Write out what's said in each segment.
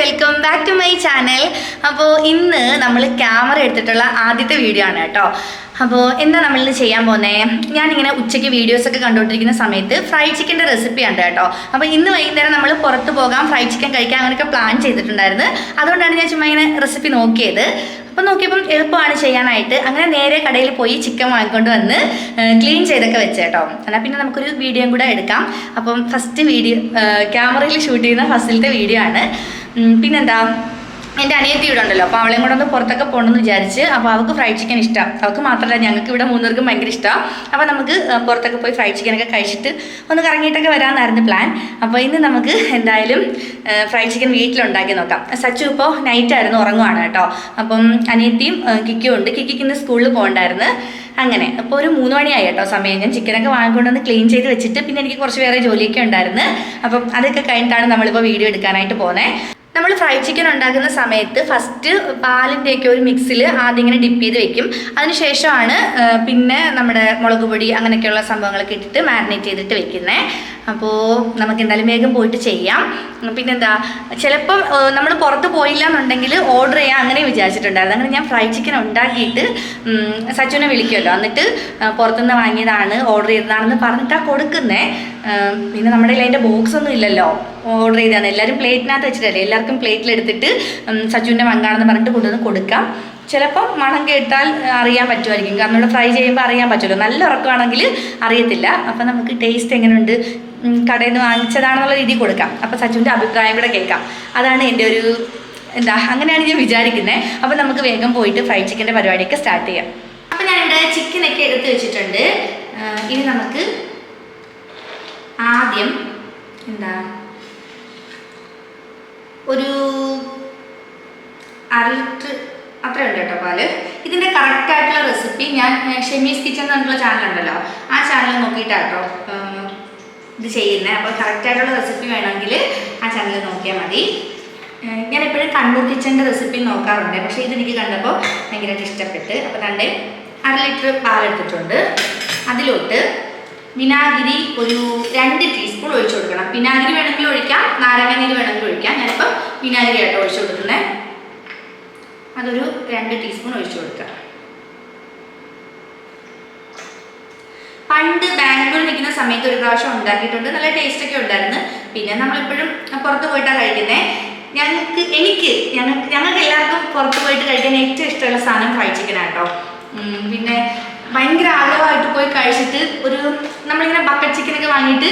Welcome back to my channel അപ്പോൾ ഇന്ന് നമ്മൾ ക്യാമറ എടുത്തിട്ടുള്ള ആദ്യത്തെ വീഡിയോ ആണ് കേട്ടോ. അപ്പോൾ എന്താ നമ്മളിന്ന് ചെയ്യാൻ പോകുന്നത് ഞാനിങ്ങനെ ഉച്ചയ്ക്ക് വീഡിയോസൊക്കെ കണ്ടുകൊണ്ടിരിക്കുന്ന സമയത്ത് ഫ്രൈഡ് ചിക്കന്റെ റെസിപ്പി ഉണ്ട് കേട്ടോ. അപ്പോൾ ഇന്ന് വൈകുന്നേരം നമ്മൾ പുറത്ത് പോകാം ഫ്രൈഡ് ചിക്കൻ കഴിക്കാൻ അങ്ങനെയൊക്കെ പ്ലാൻ ചെയ്തിട്ടുണ്ടായിരുന്നു. അതുകൊണ്ടാണ് ഞാൻ ചുമ്മാ ഇങ്ങനെ റെസിപ്പി നോക്കിയത്. അപ്പോൾ നോക്കിയപ്പം എളുപ്പമാണ് ചെയ്യാനായിട്ട്. അങ്ങനെ നേരെ കടയിൽ പോയി ചിക്കൻ വാങ്ങിക്കൊണ്ട് വന്ന് ക്ലീൻ ചെയ്തൊക്കെ വെച്ച് കേട്ടോ. എന്നാൽ പിന്നെ നമുക്കൊരു വീഡിയോയും കൂടെ എടുക്കാം. അപ്പം ഫസ്റ്റ് വീഡിയോ ക്യാമറയിൽ ഷൂട്ട് ചെയ്യുന്ന ഫസ്റ്റിലത്തെ വീഡിയോ ആണ്. പിന്നെന്താ? എന്റെ അനിയത്തി ഇവിടെ ഉണ്ടല്ലോ. അപ്പോൾ അവളെയും കൂടെ ഒന്ന് പുറത്തൊക്കെ പോകണമെന്ന് വിചാരിച്ച് അപ്പോൾ അവൾക്ക് ഫ്രൈഡ് ചിക്കൻ ഇഷ്ടം. അവൾക്ക് മാത്രമല്ല ഞങ്ങൾക്ക് ഇവിടെ മൂന്നുപേർക്കും ഭയങ്കര ഇഷ്ടമാണ് അപ്പോൾ നമുക്ക് പുറത്തൊക്കെ പോയി ഫ്രൈഡ് ചിക്കനൊക്കെ കഴിച്ചിട്ട് ഒന്ന് കറങ്ങിയിട്ടൊക്കെ വരാമെന്നായിരുന്നു പ്ലാൻ അപ്പോൾ ഇന്ന് നമുക്ക് എന്തായാലും ഫ്രൈഡ് ചിക്കൻ വീട്ടിലുണ്ടാക്കി നോക്കാം. സച്ചു ഇപ്പോൾ നൈറ്റ് ആയിരുന്നു ഉറങ്ങുവാണ് കേട്ടോ. അപ്പം അനിയത്തിയും കിക്കും ഉണ്ട്. കിക്കിക്ക് ഇന്ന് സ്കൂളിൽ പോകണ്ടായിരുന്നു. അങ്ങനെ അപ്പോൾ ഒരു മൂന്ന് മണിയായി കേട്ടോ സമയം. ഞാൻ ചിക്കനൊക്കെ വാങ്ങിക്കൊണ്ടുവന്ന് ക്ലീൻ ചെയ്ത് വെച്ചിട്ട് പിന്നെ എനിക്ക് കുറച്ച് വേറെ ജോലിയൊക്കെ ഉണ്ടായിരുന്നു. അപ്പം അതൊക്കെ കഴിഞ്ഞിട്ടാണ് നമ്മളിപ്പോൾ വീഡിയോ എടുക്കാനായിട്ട് പോകുന്നത് നമ്മൾ ഫ്രൈ ചിക്കൻ ഉണ്ടാക്കുന്ന സമയത്ത് ഫസ്റ്റ് പാലിന്റെയൊക്കെ ഒരു മിക്സിൽ ആദ്യം ഇങ്ങനെ ഡിപ്പ് ചെയ്ത് വെക്കും. അതിനുശേഷമാണ് പിന്നെ നമ്മുടെ മുളക് പൊടി അങ്ങനെയൊക്കെയുള്ള സംഭവങ്ങളൊക്കെ ഇട്ടിട്ട് മാരിനേറ്റ് ചെയ്തിട്ട് വെക്കുന്നത് അപ്പോൾ നമുക്ക് എന്തായാലും വേഗം പോയിട്ട് ചെയ്യാം. പിന്നെന്താ ചിലപ്പം നമ്മൾ പുറത്ത് പോയില്ല എന്നുണ്ടെങ്കിൽ ഓർഡർ ചെയ്യാം അങ്ങനെ വിചാരിച്ചിട്ടുണ്ടായിരുന്നു. അങ്ങനെ ഞാൻ ഫ്രൈ ചിക്കൻ ഉണ്ടാക്കിയിട്ട് സച്ചുനെ വിളിക്കുമല്ലോ എന്നിട്ട് പുറത്തുനിന്ന് വാങ്ങിയതാണ് ഓർഡർ ചെയ്തതാണെന്ന് പറഞ്ഞിട്ടാണ് കൊടുക്കുന്നത് പിന്നെ നമ്മുടെ കയ്യിൽ അതിന്റെ ബോക്സ് ഒന്നും ഇല്ലല്ലോ. ഓർഡർ ചെയ്താണ് എല്ലാവരും പ്ലേറ്റിനകത്ത് വെച്ചിട്ടല്ലേ? എല്ലാവർക്കും പ്ലേറ്റിലെടുത്തിട്ട് സച്ചുവിന്റെ മങ്കാണെന്ന് പറഞ്ഞിട്ട് കൊണ്ടുവന്ന് കൊടുക്കാം. ചിലപ്പം മണം കേട്ടാൽ അറിയാൻ പറ്റുമായിരിക്കും. കാരണം ഇവിടെ ഫ്രൈ ചെയ്യുമ്പോൾ അറിയാൻ പറ്റുമല്ലോ. നല്ല ഉറക്കമാണെങ്കിൽ അറിയത്തില്ല. അപ്പം നമുക്ക് ടേസ്റ്റ് എങ്ങനെയുണ്ട് കടയിൽ നിന്ന് വാങ്ങിച്ചതാണെന്നുള്ള രീതിയിൽ കൊടുക്കാം. അപ്പം സച്ചുവിന്റെ അഭിപ്രായം കൂടെ കേൾക്കാം. അതാണ് എന്റെ ഒരു എന്താ അങ്ങനെയാണ് ഞാൻ വിചാരിക്കുന്നത് അപ്പം നമുക്ക് വേഗം പോയിട്ട് ഫ്രൈ ചിക്കന്റെ പരിപാടിയൊക്കെ സ്റ്റാർട്ട് ചെയ്യാം. അപ്പം ഞാനിവിടെ ചിക്കനൊക്കെ എടുത്ത് വെച്ചിട്ടുണ്ട്. ഇനി നമുക്ക് ആദ്യം എന്താ? ഒരു അര ലിറ്റർ അത്രയുണ്ട് കേട്ടോ പാൽ. ഇതിന്റെ കറക്റ്റ് ആയിട്ടുള്ള റെസിപ്പി ഞാൻ ഷെമീസ് കിച്ചൺ എന്ന് പറഞ്ഞിട്ടുള്ള ചാനൽ ഉണ്ടല്ലോ. ആ ചാനൽ നോക്കിയിട്ടാട്ടോ ഇത് ചെയ്യുന്നത് അപ്പോൾ കറക്റ്റ് ആയിട്ടുള്ള റെസിപ്പി വേണമെങ്കിൽ ആ ചാനൽ നോക്കിയാൽ മതി. ഞാൻ എപ്പോഴും കണ്ണൂർ കിച്ചന്റെ റെസിപ്പി നോക്കാറുണ്ട്. പക്ഷേ ഇതെനിക്ക് കണ്ടപ്പോൾ ഭയങ്കരമായിട്ട് ഇഷ്ടപ്പെട്ട്. അപ്പോൾ രണ്ട് അര ലിറ്റർ പാലെടുത്തിട്ടുണ്ട്. അതിലോട്ട് വിനാഗിരി ഒരു രണ്ട് ടീസ്പൂൺ ഒഴിച്ചു കൊടുക്കണം. വിനാഗിരി വേണമെങ്കിൽ ഒഴിക്കാം നാരങ്ങനീര് വേണമെങ്കിൽ ഒഴിക്കാം. ഞാനിപ്പോൾ വിനാഗിരി ആയിട്ട് ഒഴിച്ചു കൊടുക്കുന്നത് അതൊരു രണ്ട് ടീസ്പൂൺ ഒഴിച്ചു കൊടുക്കുക പണ്ട് ബാംഗ്ലൂർ നിൽക്കുന്ന സമയത്ത് ഒരു പ്രാവശ്യം ഉണ്ടാക്കിയിട്ടുണ്ട്. നല്ല ടേസ്റ്റ് ഒക്കെ ഉണ്ടായിരുന്നു. പിന്നെ നമ്മളിപ്പോഴും പുറത്ത് പോയിട്ടാണ് കഴിക്കുന്നത് ഞങ്ങൾക്ക് എനിക്ക് ഞങ്ങൾക്ക് ഞങ്ങൾക്ക് എല്ലാവർക്കും പുറത്ത് പോയിട്ട് കഴിക്കാൻ ഏറ്റവും ഇഷ്ടമുള്ള സാധനം ഫ്രൈഡ് ചിക്കൻ ആട്ടോ. പിന്നെ ഭയങ്കര ആഗ്രഹമായിട്ട് പോയി കഴിച്ചിട്ട് ഒരു നമ്മളിങ്ങനെ ബക്കറ്റ് ചിക്കനൊക്കെ വാങ്ങിയിട്ട്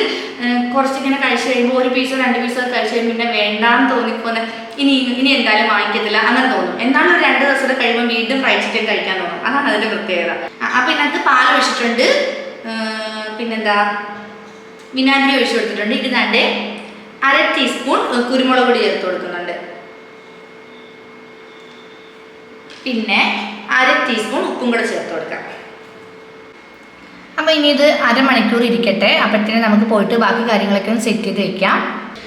കുറച്ചിങ്ങനെ കഴിച്ചു കഴിയുമ്പോൾ ഒരു പീസോ രണ്ട് പീസോ കഴിച്ചു കഴിയുമ്പോൾ പിന്നെ വേണ്ടാന്ന് തോന്നിപ്പോന്ന് ഇനി ഇനി എന്തായാലും വാങ്ങിക്കത്തില്ല അങ്ങനെ തോന്നും. എന്നാലും ഒരു രണ്ട് ദിവസം കഴിയുമ്പോൾ വീണ്ടും ഫ്രൈ ചിക്കൻ കഴിക്കാൻ തോന്നും. അതാണ് അതിന്റെ പ്രത്യേകത. അപ്പം ഇതിനകത്ത് പാൽ ഒഴിച്ചിട്ടുണ്ട്. പിന്നെന്താ? വിനാഗിരി ഒഴിച്ചു കൊടുത്തിട്ടുണ്ട്. ഇത് ദാണ്ട് അര ടീസ്പൂൺ കുരുമുളക് പൊടി ചേർത്ത് കൊടുക്കുന്നുണ്ട്. പിന്നെ അര ടീസ്പൂൺ ഉപ്പും കൂടെ ചേർത്ത് കൊടുക്കാം. അപ്പോൾ ഇനി ഇത് അരമണിക്കൂർ ഇരിക്കട്ടെ. അപ്പോഴത്തേനും നമുക്ക് പോയിട്ട് ബാക്കി കാര്യങ്ങളൊക്കെ ഒന്ന് സെറ്റ് ചെയ്ത് വെക്കാം.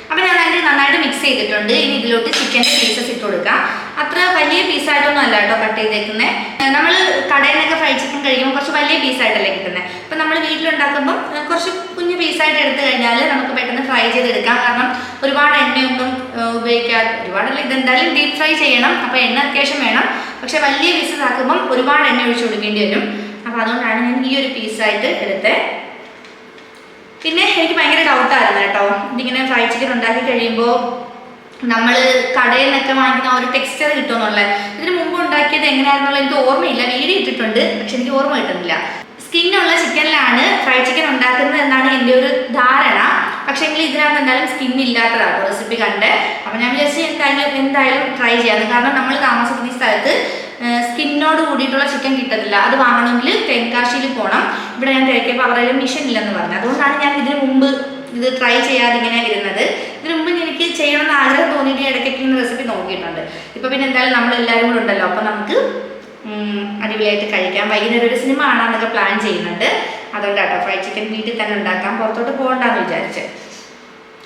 അപ്പോൾ ഞാൻ അതിന് നന്നായിട്ട് മിക്സ് ചെയ്തിട്ടുണ്ട്. ഇനി ഇതിലോട്ട് ചിക്കന്റെ പീസസ് ഇട്ട് കൊടുക്കാം. അത്ര വലിയ പീസായിട്ടൊന്നും അല്ല കേട്ടോ കട്ട് ചെയ്തേക്കുന്നത് നമ്മൾ കടയിൽ നിന്നൊക്കെ ഫ്രൈഡ് ചിക്കൻ കഴിക്കുമ്പോൾ കുറച്ച് വലിയ പീസായിട്ടല്ലേ കിട്ടുന്നത് അപ്പോൾ നമ്മൾ വീട്ടിലുണ്ടാക്കുമ്പോൾ കുറച്ച് കുഞ്ഞു പീസായിട്ട് എടുത്തു കഴിഞ്ഞാൽ നമുക്ക് പെട്ടെന്ന് ഫ്രൈ ചെയ്തെടുക്കാം. കാരണം ഒരുപാട് എണ്ണയൊന്നും ഉപയോഗിക്കാതെ ഒരുപാടല്ല ഇതെന്തായാലും ഡീപ് ഫ്രൈ ചെയ്യണം. അപ്പോൾ എണ്ണ അത്യാവശ്യം വേണം. പക്ഷേ വലിയ പീസസ് ആക്കുമ്പം ഒരുപാട് എണ്ണ ഒഴിച്ചു കൊടുക്കേണ്ടി വരും. അപ്പോൾ അതുകൊണ്ടാണ് ഞാൻ ഈ ഒരു പീസായിട്ട് എടുത്തത് പിന്നെ എനിക്ക് ഭയങ്കര ഡൗട്ടായിരുന്നു കേട്ടോ. ഇതിങ്ങനെ ഫ്രൈഡ് ചിക്കൻ ഉണ്ടാക്കി കഴിയുമ്പോൾ നമ്മൾ കടയിൽ നിന്നൊക്കെ വാങ്ങിക്കുന്ന ഒരു ടെക്സ്ചർ കിട്ടുമെന്നുള്ളത്. ഇതിന് മുമ്പ് ഉണ്ടാക്കിയത് എങ്ങനെയായിരുന്നുള്ള എനിക്ക് ഓർമ്മയില്ല. വീഡിയോ ഇട്ടിട്ടുണ്ട് പക്ഷെ എനിക്ക് ഓർമ്മ കിട്ടുന്നില്ല. സ്കിന്നുള്ള ചിക്കനിലാണ് ഫ്രൈഡ് ചിക്കൻ ഉണ്ടാക്കുന്നത് എന്നാണ് എന്റെ ഒരു ധാരണ. പക്ഷേ എങ്കിൽ ഇതിനകത്ത് എന്തായാലും സ്കിൻ ഇല്ലാത്തതാണ് റെസിപ്പി കണ്ട്. അപ്പം ഞാൻ വിചാരിച്ചു എന്തായാലും എന്തായാലും ട്രൈ ചെയ്യാം. കാരണം നമ്മൾ താമസിക്കുന്ന ഈ സ്ഥലത്ത് സ്കിന്നോട് കൂടിയിട്ടുള്ള ചിക്കൻ കിട്ടത്തില്ല. അത് വാങ്ങണമെങ്കിൽ തെങ്കാശിയിൽ പോകണം ഇവിടെ ഞാൻ തിരക്കിയപ്പോൾ അവരുടെ മിഷൻ ഇല്ലെന്ന് പറഞ്ഞു. അതുകൊണ്ടാണ് ഞാൻ ഇതിന് മുമ്പ് ഇത് ട്രൈ ചെയ്യാതെ ഇങ്ങനെ ഇരുന്നത്. ഇതിന് മുമ്പ് എനിക്ക് ചെയ്യണമെന്ന് ആഗ്രഹം തോന്നിയിട്ട് ഇടയ്ക്കൊക്കെ ഇങ്ങനെ റെസിപ്പി നോക്കിയിട്ടുണ്ട്. ഇപ്പോൾ പിന്നെ എന്തായാലും നമ്മൾ എല്ലാവരും കൂടെ ഉണ്ടല്ലോ. അപ്പോൾ നമുക്ക് അടിപൊളിയായിട്ട് കഴിക്കാം. വൈകുന്നേരം ഒരു സിനിമ കാണാമെന്നൊക്കെ പ്ലാൻ ചെയ്യുന്നുണ്ട്. അതുകൊണ്ട് കേട്ടോ ഫ്രൈഡ് ചിക്കൻ വീട്ടിൽ തന്നെ ഉണ്ടാക്കാം. പുറത്തോട്ട് പോകണ്ടെന്ന് വിചാരിച്ച്.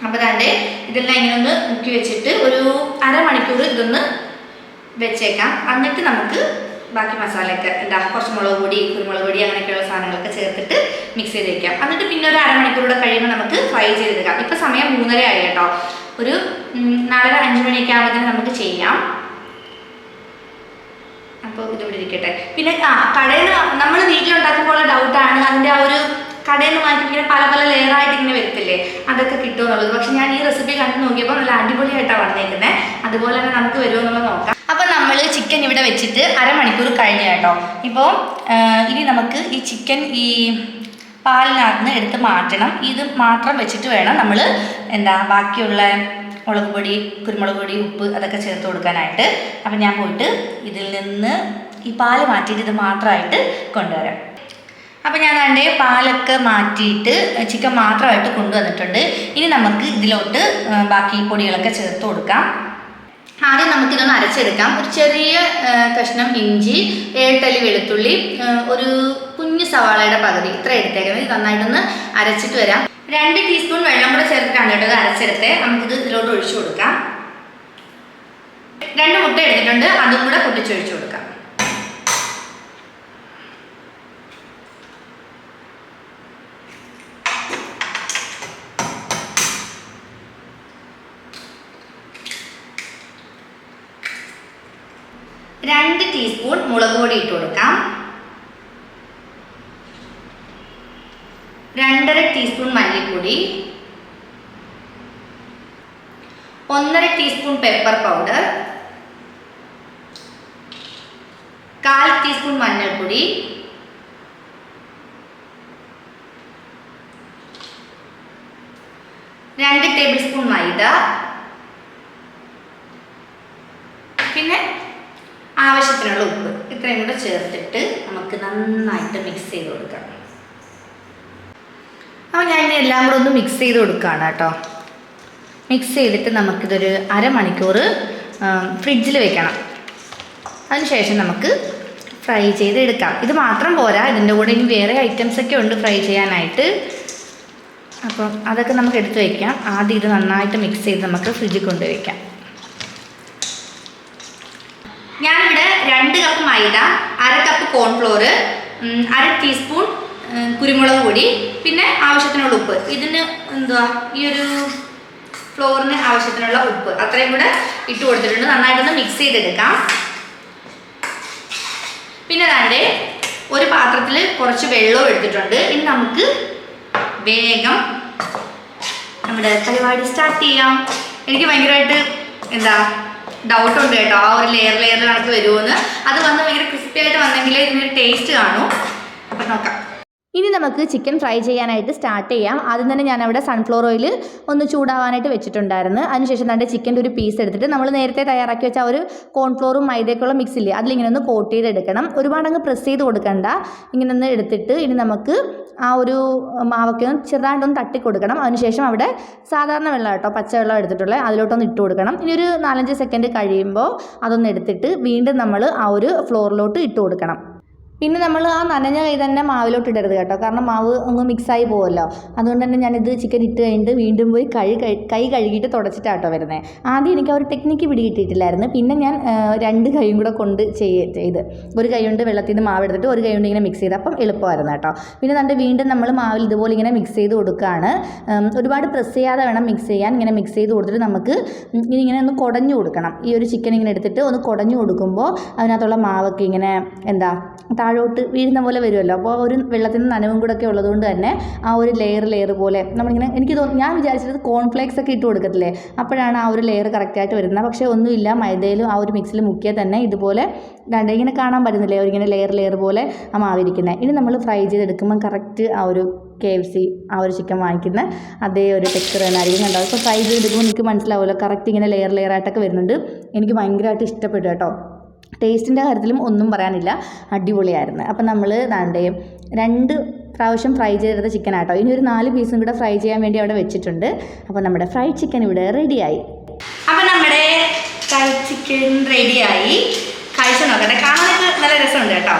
അപ്പോൾ തന്റെ ഇതെല്ലാം ഇങ്ങനെ ഒന്ന് മുക്കി വെച്ചിട്ട് ഒരു അരമണിക്കൂർ ഇതൊന്ന് വെച്ചേക്കാം. എന്നിട്ട് നമുക്ക് ബാക്കി മസാലയൊക്കെ എന്താ കുറച്ച് മുളക് പൊടി കുരുമുളക് പൊടി അങ്ങനെയൊക്കെയുള്ള സാധനങ്ങളൊക്കെ ചേർത്തിട്ട് മിക്സ് ചെയ്ത് വെക്കാം. എന്നിട്ട് പിന്നെ ഒരു അരമണിക്കൂറൂടെ കഴിയുമ്പോൾ നമുക്ക് ഫ്രൈ ചെയ്തെടുക്കാം ഇപ്പം സമയം മൂന്നര ആയി കേട്ടോ. ഒരു നാലര അഞ്ച് മണിയൊക്കെ ആകുമ്പോഴത്തേന് നമുക്ക് ചെയ്യാം. അപ്പോൾ ഇതിവിടെ ഇരിക്കട്ടെ. പിന്നെ ആ കടയിൽ നമ്മൾ വീട്ടിലുണ്ടാക്കുമ്പോൾ ഡൗട്ടാണ് അതിന്റെ ആ ഒരു കടയിൽ നിന്ന് വാങ്ങിക്കുമ്പോൾ ഇങ്ങനെ പല പല ലെയറായിട്ട് ഇങ്ങനെ വരത്തില്ലേ? അതൊക്കെ കിട്ടുമോ എന്നുള്ളത് പക്ഷെ ഞാൻ ഈ റെസിപ്പി കണ്ടു നോക്കിയപ്പോൾ നല്ല അടിപൊളിയായിട്ടാണ് വന്നേക്കുന്നത് അതുപോലെ തന്നെ നമുക്ക് വരുമോ എന്നുള്ളത് നോക്കാം അപ്പോൾ നമ്മൾ ചിക്കൻ ഇവിടെ വെച്ചിട്ട് അരമണിക്കൂർ കഴിഞ്ഞു കേട്ടോ. ഇപ്പോൾ ഇനി നമുക്ക് ഈ ചിക്കൻ ഈ പാലിനകത്ത് എടുത്ത് മാറ്റണം. ഇത് മാത്രം വെച്ചിട്ട് വേണം നമ്മൾ എന്താ ബാക്കിയുള്ള മുളക് പൊടി കുരുമുളക് പൊടി ഉപ്പ് അതൊക്കെ ചേർത്ത് കൊടുക്കാനായിട്ട്. അപ്പം ഞാൻ പോയിട്ട് ഇതിൽ നിന്ന് ഈ പാൽ മാറ്റിയിട്ട് ഇത് മാത്രമായിട്ട് കൊണ്ടുവരാം. അപ്പം ഞാൻ അതിന്റെ പാലൊക്കെ മാറ്റിയിട്ട് ചിക്കൻ മാത്രമായിട്ട് കൊണ്ടുവന്നിട്ടുണ്ട്. ഇനി നമുക്ക് ഇതിലോട്ട് ബാക്കി പൊടികളൊക്കെ ചേർത്ത് കൊടുക്കാം. ആദ്യം നമുക്കിതൊന്ന് അരച്ചെടുക്കാം. ഒരു ചെറിയ കഷ്ണം ഇഞ്ചി ഏട്ടലി വെളുത്തുള്ളി ഒരു കുഞ്ഞു സവാളയുടെ പകുതി ഇത്ര എടുത്തേക്കുന്നത്. നന്നായിട്ടൊന്ന് അരച്ചിട്ട് വരാം. രണ്ട് ടീസ്പൂൺ വെള്ളം കൂടെ ചേർത്തിട്ടാണ് കേട്ടോ ഇത് അരച്ചെടുത്ത്. നമുക്കിത് ഇതിലോട്ട് ഒഴിച്ചു കൊടുക്കാം. രണ്ട് മുട്ട എടുത്തിട്ടുണ്ട്. അതും കൂടെ പൊട്ടിച്ചൊഴിച്ചു കൊടുക്കാം. രണ്ട് ടീസ്പൂൺ മുളക് പൊടി ഇട്ട് കൊടുക്കാം. രണ്ടര ടീസ്പൂൺ മല്ലിപ്പൊടി. ഒന്നര ടീസ്പൂൺ പെപ്പർ പൗഡർ കാൽ ടീസ്പൂൺ മഞ്ഞൾപ്പൊടി. രണ്ട് ടേബിൾ സ്പൂൺ മൈദ. പിന്നെ ആവശ്യത്തിനുള്ള ഉപ്പ്. ഇത്രയും കൂടെ ചേർത്തിട്ട് നമുക്ക് നന്നായിട്ട് മിക്സ് ചെയ്ത് കൊടുക്കാം. അപ്പോൾ ഞാൻ ഇനി എല്ലാം കൂടെ ഒന്ന് മിക്സ് ചെയ്ത് കൊടുക്കുകയാണ് കേട്ടോ. മിക്സ് ചെയ്തിട്ട് നമുക്കിതൊരു അരമണിക്കൂർ ഫ്രിഡ്ജിൽ വെക്കണം. അതിനുശേഷം നമുക്ക് ഫ്രൈ ചെയ്ത് എടുക്കാം ഇത് മാത്രം പോരാ ഇതിന്റെ കൂടെ ഇനി വേറെ ഐറ്റംസ് ഒക്കെ ഉണ്ട് ഫ്രൈ ചെയ്യാനായിട്ട്. അപ്പം അതൊക്കെ നമുക്ക് എടുത്ത് വയ്ക്കാം ആദ്യം ഇത് നന്നായിട്ട് മിക്സ് ചെയ്ത് നമുക്ക് ഫ്രിഡ്ജിൽ കൊണ്ടുവയ്ക്കാം ഞാനിവിടെ രണ്ട് കപ്പ് മൈദ അര കപ്പ് കോൺഫ്ലോർ അര ടീസ്പൂൺ കുരുമുളക് പൊടി പിന്നെ ആവശ്യത്തിനുള്ള ഉപ്പ്. ഇതിന് എന്തുവാ? ഈ ഒരു ഫ്ലോറിന് ആവശ്യത്തിനുള്ള ഉപ്പ്. അത്രയും കൂടെ ഇട്ട് കൊടുത്തിട്ടുണ്ട്. നന്നായിട്ടൊന്ന് മിക്സ് ചെയ്തെടുക്കാം. പിന്നെ താണ്ടെ ഒരു പാത്രത്തിൽ കുറച്ച് വെള്ളവും എടുത്തിട്ടുണ്ട്. ഇനി നമുക്ക് വേഗം നമ്മുടെ പരിപാടി സ്റ്റാർട്ട് ചെയ്യാം. എനിക്ക് ഭയങ്കരമായിട്ട് എന്താ ഡൗട്ട് ഉണ്ട് കേട്ടോ. ആ ഒരു ലെയർ ലെയറിൽ കണക്ക് വരുമോന്ന് അത് വന്ന് ഭയങ്കര ക്രിസ്പി ആയിട്ട് വന്നെങ്കിൽ ഇതിനൊരു ടേസ്റ്റ് കാണും. അപ്പം നോക്കാം. ഇനി നമുക്ക് ചിക്കൻ ഫ്രൈ ചെയ്യാനായിട്ട് സ്റ്റാർട്ട് ചെയ്യാം. ആദ്യം തന്നെ ഞാൻ അവിടെ സൺഫ്ലവർ ഓയിൽ ഒന്ന് ചൂടാവാനായിട്ട് വെച്ചിട്ടുണ്ടായിരുന്നു. അതിനുശേഷം നല്ല ചിക്കന്റെ ഒരു പീസ് എടുത്തിട്ട് നമ്മൾ നേരത്തെ തയ്യാറാക്കി വെച്ച ഒരു കോൺഫ്ലോറും മൈദയൊക്കെയുള്ള മിക്സ് ഇല്ലേ അതിലിങ്ങനെ ഒന്ന് കോട്ട് ചെയ്തെടുക്കണം. ഒരുപാട് അങ്ങ് പ്രസ് ചെയ്ത് കൊടുക്കണ്ട. ഇങ്ങനെ ഒന്ന് എടുത്തിട്ട് ഇനി നമുക്ക് ആ ഒരു മാവൊക്കെ ഒന്ന് ചെറുതായിട്ടൊന്ന് തട്ടി കൊടുക്കണം. അതിനുശേഷം അവിടെ സാധാരണ വെള്ളം കേട്ടോ പച്ചവെള്ളം എടുത്തിട്ടുള്ളത് അതിലോട്ടൊന്ന് ഇട്ട് കൊടുക്കണം. ഇനി ഒരു നാലഞ്ച് സെക്കൻഡ് കഴിയുമ്പോൾ അതൊന്ന് എടുത്തിട്ട് വീണ്ടും നമ്മൾ ആ ഒരു ഫ്ലോറിലോട്ട് ഇട്ട് കൊടുക്കണം. പിന്നെ നമ്മൾ ആ നനഞ്ഞ കൈ തന്നെ മാവിലോട്ട് ഇടരുത് കേട്ടോ. കാരണം മാവ് അങ്ങ് മിക്സായി പോകുമല്ലോ അതുകൊണ്ട് തന്നെ ഞാനിത് ചിക്കൻ ഇട്ട് കഴിഞ്ഞിട്ട് വീണ്ടും പോയി കൈ കൈ കഴുകിയിട്ട് തുടച്ചിട്ടാട്ടോ വരുന്നത് ആദ്യം എനിക്ക് ആ ഒരു ടെക്നിക്ക് പിടികിട്ടിയിട്ടില്ലായിരുന്നു. പിന്നെ ഞാൻ രണ്ട് കൈയും കൂടെ കൊണ്ട് ചെയ്ത്. ഒരു കൈ കൊണ്ട് വെള്ളത്തിൽ നിന്ന് മാവ് എടുത്തിട്ട് ഒരു കൈ കൊണ്ട് ഇങ്ങനെ മിക്സ് ചെയ്ത്. അപ്പം എളുപ്പമായിരുന്നു കേട്ടോ. പിന്നെ നമ്മുടെ വീണ്ടും നമ്മൾ മാവിൽ ഇതുപോലെ ഇങ്ങനെ മിക്സ് ചെയ്ത് കൊടുക്കുകയാണ് ഒരുപാട് പ്രസ് ചെയ്യാതെ വേണം മിക്സ് ചെയ്യാൻ. ഇങ്ങനെ മിക്സ് ചെയ്ത് കൊടുത്തിട്ട് നമുക്ക് ഇങ്ങനെ ഒന്ന് കുടഞ്ഞു കൊടുക്കണം. ഈ ഒരു ചിക്കൻ ഇങ്ങനെ എടുത്തിട്ട് ഒന്ന് കുടഞ്ഞു കൊടുക്കുമ്പോൾ അതിനകത്തുള്ള മാവൊക്കെ ഇങ്ങനെ എന്താ താഴോട്ട് വീഴുന്ന പോലെ വരുമല്ലോ. അപ്പോൾ ഒരു വെള്ളത്തിന് നനവും കൂടെ ഒക്കെ ഉള്ളതുകൊണ്ട് തന്നെ ആ ഒരു ലെയർ ലെയർ പോലെ നമ്മളിങ്ങനെ എനിക്ക് തോന്നുന്നു ഞാൻ വിചാരിച്ചത് കോൺഫ്ലേക്സ് ഒക്കെ ഇട്ട് കൊടുക്കത്തില്ലേ? അപ്പോഴാണ് ആ ഒരു ലെയർ കറക്റ്റായിട്ട് വരുന്നത്. പക്ഷേ ഒന്നുമില്ല മൈദയിലും ആ ഒരു മിക്സിൽ മുക്കിയാൽ തന്നെ ഇതുപോലെ രണ്ടേ ഇങ്ങനെ കാണാൻ പറ്റുന്നില്ലേ? ഇങ്ങനെ ലെയർ ലെയർ പോലെ ആ മാവിരിക്കുന്നത് ഇനി നമ്മൾ ഫ്രൈ ചെയ്തെടുക്കുമ്പോൾ കറക്റ്റ് ആ ഒരു കെ എഫ് സി ആ ഒരു ചിക്കൻ വാങ്ങിക്കുന്ന അതേ ഒരു ടെക്സ്ചർ തന്നെ ആയിരിക്കും കണ്ടോ? അപ്പോൾ ഫ്രൈ ചെയ്തെടുക്കുമ്പോൾ എനിക്ക് മനസ്സിലാവുമല്ലോ കറക്റ്റ് ഇങ്ങനെ ലെയർ ലെയർ ആയിട്ടൊക്കെ വരുന്നുണ്ട്. എനിക്ക് ഭയങ്കരമായിട്ട് ഇഷ്ടപ്പെട്ടു കേട്ടോ. ടേസ്റ്റിന്റെ കാര്യത്തിലും ഒന്നും പറയാനില്ല. അടിപൊളിയായിരുന്നു. അപ്പം നമ്മൾ ദാണ്ടേ രണ്ട് പ്രാവശ്യം ഫ്രൈ ചെയ്തെടുത്ത ചിക്കൻ ആട്ടോ. ഇനി ഒരു നാല് പീസും കൂടെ ഫ്രൈ ചെയ്യാൻ വേണ്ടി അവിടെ വെച്ചിട്ടുണ്ട്. അപ്പോൾ നമ്മുടെ ഫ്രൈഡ് ചിക്കൻ ഇവിടെ റെഡിയായി അപ്പം നമ്മുടെ ഫ്രൈഡ് ചിക്കൻ റെഡിയായി കഴിച്ചു നോക്കട്ടെ. കാണാനൊക്കെ നല്ല രസമുണ്ട് കേട്ടോ.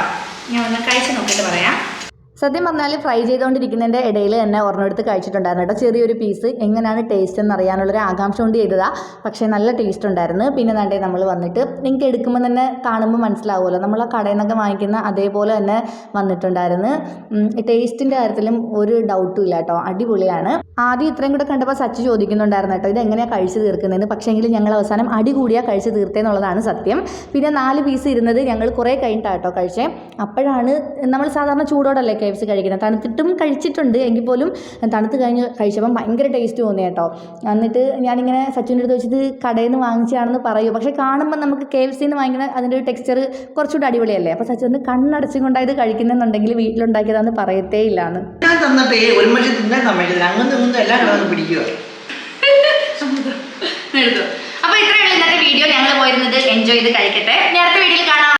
ഞാൻ ഒന്ന് കഴിച്ചു നോക്കിയിട്ട് പറയാം. സത്യം പറഞ്ഞാൽ ഫ്രൈ ചെയ്തുകൊണ്ടിരിക്കുന്നതിന്റെ ഇടയിൽ തന്നെ ഒരെണ്ണെടുത്ത് കഴിച്ചിട്ടുണ്ടായിരുന്നു കേട്ടോ. ചെറിയൊരു പീസ്. എങ്ങനെയാണ് ടേസ്റ്റ് എന്ന് അറിയാനുള്ളൊരു ആകാംക്ഷ കൊണ്ട് ചെയ്തതാ. പക്ഷേ നല്ല ടേസ്റ്റ് ഉണ്ടായിരുന്നു. പിന്നെ തണ്ടേ നമ്മൾ വന്നിട്ട് നിങ്ങൾക്ക് എടുക്കുമ്പോൾ തന്നെ കാണുമ്പോൾ മനസ്സിലാവുമല്ലോ. നമ്മൾ ആ കടയിൽ നിന്നൊക്കെ വാങ്ങിക്കുന്ന അതേപോലെ തന്നെ വന്നിട്ടുണ്ടായിരുന്നു. ടേസ്റ്റിന്റെ കാര്യത്തിലും ഒരു ഡൗട്ടും ഇല്ല കേട്ടോ. അടിപൊളിയാണ്. ആദ്യം ഇത്രയും കൂടെ കണ്ടപ്പോൾ സച്ച് ചോദിക്കുന്നുണ്ടായിരുന്നു കേട്ടോ ഇത് എങ്ങനെയാണ് കഴിച്ച് തീർക്കുന്നതെന്ന്? എങ്കിലും ഞങ്ങൾ അവസാനം അടി കൂടിയാ കഴിച്ച് തീർത്തേന്നുള്ളതാണ് സത്യം. പിന്നെ നാല് പീസ് ഇരുന്നത് ഞങ്ങൾ കുറേ കഴിഞ്ഞിട്ടാണ് കേട്ടോ കഴിച്ചേ. അപ്പോഴാണ് നമ്മൾ സാധാരണ ചൂടോടല്ലേ കെ കഴിക്കണം. തണുത്തിട്ടും കഴിച്ചിട്ടുണ്ട് എങ്കിൽ പോലും തണുത്ത് കഴിഞ്ഞ് കഴിച്ചപ്പം ഭയങ്കര ടേസ്റ്റ് തോന്നി കേട്ടോ. എന്നിട്ട് ഞാനിങ്ങനെ സച്ചിന്റെ അടുത്ത് വെച്ചിട്ട് കടയിൽ നിന്ന് വാങ്ങിച്ചതാണെന്ന് പറയൂ. പക്ഷേ കാണുമ്പോൾ നമുക്ക് കെ എഫ് സിന്ന് വാങ്ങിക്കുന്ന അതിന്റെ ഒരു ടെക്സ്ചർ കുറച്ചുകൂടി അടിപൊളിയല്ലേ? അപ്പോൾ സച്ചിന് കണ്ണടച്ചും കൊണ്ടായത് കഴിക്കുന്നെന്നുണ്ടെങ്കിൽ വീട്ടിലുണ്ടാക്കിയതാണെന്ന് പറയത്തേ ഇല്ലാന്ന്. ഞാൻ തന്നിട്ടേ ഒരു മനുഷ്യൻ തിന്നാൻ സമ്മതിക്കില്ല അങ്ങൊന്നും ഇങ്ങൊന്നും എല്ലാം കിടന്ന് പിടിക്കുക എടുത്തു. അപ്പൊ ഇത്രയുള്ള ഇന്നത്തെ വീഡിയോ ഞങ്ങൾ പോയിരുന്നത് എൻജോയ് ചെയ്ത് കഴിക്കട്ടെ. നേരത്തെ വീഡിയോയിൽ കാണാം.